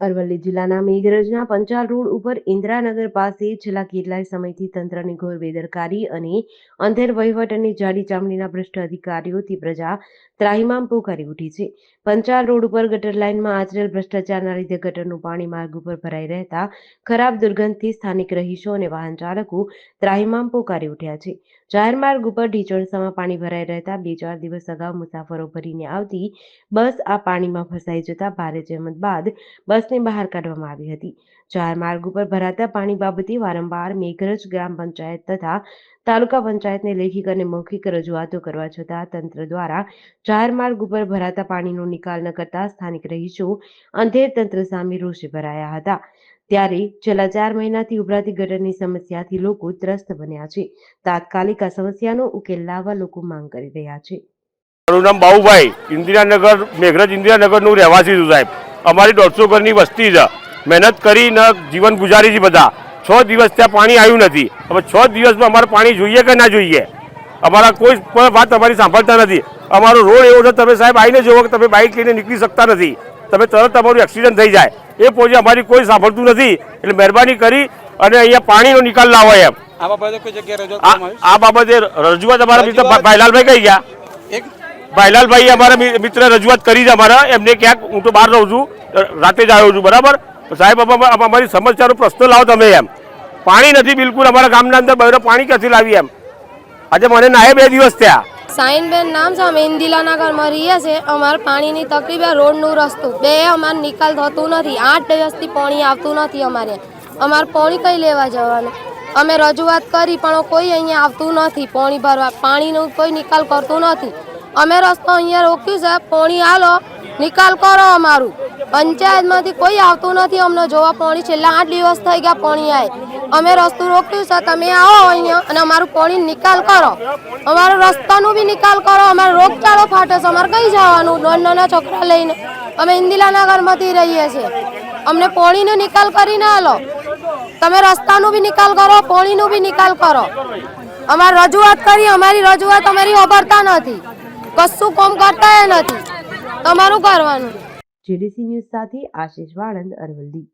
અરવલ્લી જિલ્લાના મેઘરજના પંચાલ રોડ ઉપર ઇન્દિરાનગર પાસે છેલ્લા કેટલાય સમયથી તંત્રની ઘોર બેદરકારી અને અંધેર વહીવટ અને જાડી ચામડીના ભ્રષ્ટ અધિકારીઓથી પ્રજા ત્રાહિમામ પોકારી ઉઠી છે. પંચાલ રોડ ઉપર ગટર લાઇનમાં આચરેલ ભ્રષ્ટાચારના લીધે ગટરનું પાણી માર્ગ ઉપર ભરાઈ રહેતા ખરાબ દુર્ગંધથી સ્થાનિક રહીશો અને વાહન ચાલકો ત્રાહિમામ પોકારી ઉઠ્યા છે. જાહેર માર્ગ ઉપર ઢીચણસામાં પાણી ભરાઈ રહેતા બે ચાર દિવસ અગાઉ મુસાફરો ભરીને આવતી બસ આ પાણીમાં ફસાઈ જતા ભારે જહેમત બાદ બસને બહાર કાઢવામાં આવી હતી. જાહેર માર્ગ ઉપર ભરાતા પાણી બાબતે વારંવાર મેઘરજ ગ્રામ પંચાયત તથા તાલુકા પંચાયતને લેખિત અને મૌખિક રજૂઆતો કરવા છતાં તંત્ર દ્વારા જાહેર માર્ગ ઉપર ભરાતા પાણીનો નિકાલ ન કરતા સ્થાનિક રહીશો અંધેર તંત્ર સામે રોષે ભરાયા હતા. ત્યારે છેલ્લા ચાર મહિનાથી ઉભરાતી ગટરની સમસ્યાથી લોકો ત્રસ્ત બન્યા છે. તાત્કાલિક આ સમસ્યાનો ઉકેલ લાવવા લોકો માંગ કરી રહ્યા છે. મારું નામ બાઉભાઈ ઇન્દિરાનગર, મેઘરજ ઇન્દિરાનગરનું રહેવાસી છું સાહેબ. અમારી દોઢસો ઘરની વસ્તી છે. મહેનત કરીને જીવન ગુજારી છે બધા. છ દિવસ ત્યાં પાણી આવ્યું નથી. હવે છ દિવસમાં અમારે પાણી જોઈએ કે ના જોઈએ? અમારા કોઈ પણ વાત અમારી સાંભળતા નથી. અમારો રોડ એવો છે, તમે સાહેબ આવીને જોવો કે તમે બાઇક લઈને નીકળી શકતા નથી. તમે તરત તમારું એક્સિડન્ટ થઈ જાય. એ પહોંચે અમારી કોઈ સાંભળતું નથી. એટલે મહેરબાની કરી અને અહીંયા પાણીનો નિકાલ લાવો એમ. આ બાબતે રજૂઆત અમારા મિત્ર ભાઈલાલભાઈ કઈ ગયા? ભાઈલાલભાઈ અમારા મિત્ર રજૂઆત કરી છે અમારા. એમને ક્યાંક હું તો બહાર રહું છું. રાતે જ આવ્યો છું બરાબર? સાહેબ અમા- અમા- અમારી સમસ્યાનો પ્રશ્ન લાવો તમે એમ. પાણી નથી બિલકુલ અમારા ગામના અંદર બહેરો પાણી ક્યાંથી લાવી એમ? આજે મને નાહે બે દિવસ થયા. સાઈનબેન નામ છે, અમે ઇન્દિલાનગરમાં રહીએ છીએ. અમારે પાણીની તકલીફ રોડનું રસ્તું. બે અમારે નિકાલ થતું નથી. આઠ દિવસથી પાણી આવતું નથી અમારે. અમારે પાણી કઈ લેવા જવાનું? અમે રજૂઆત કરી, પણ કોઈ અહીંયા આવતું નથી પાણી ભરવા. પાણીનું કોઈ નિકાલ કરતું નથી. અમે રસ્તો અહીંયા રોક્યું છે. પાણી હાલો, નિકાલ કરો અમારું. પંચાયતમાંથી કોઈ આવતું નથી અમને જોવા પાણી. છેલ્લા આઠ દિવસ થઈ ગયા પાણી આવે અમે રસ્તું રોક્યું છે તમે આવો અહીંયા અને અમારું પાણી નિકાલ કરો. અમારો રસ્તાનું બી નિકાલ કરો, અમારો રોગચાળો ફાટે છે, અમારે કઈ જવાનું? નાના નાના છોકરા લઈને અમે ઇન્દિરાનગરમાંથી રહીએ છીએ. અમને પાણીનો નિકાલ કરીને હાલો તમે રસ્તાનું બી નિકાલ કરો, પાણીનું બી નિકાલ કરો. અમારે રજૂઆત કરી, અમારી રજૂઆત અમારી વાપરતા નથી. કશું કામ કરતા નથી. તમારું કરવાનું. જીડીસી ન્યૂઝ સાથે આશીષ વાળંદ અરવલ્લી.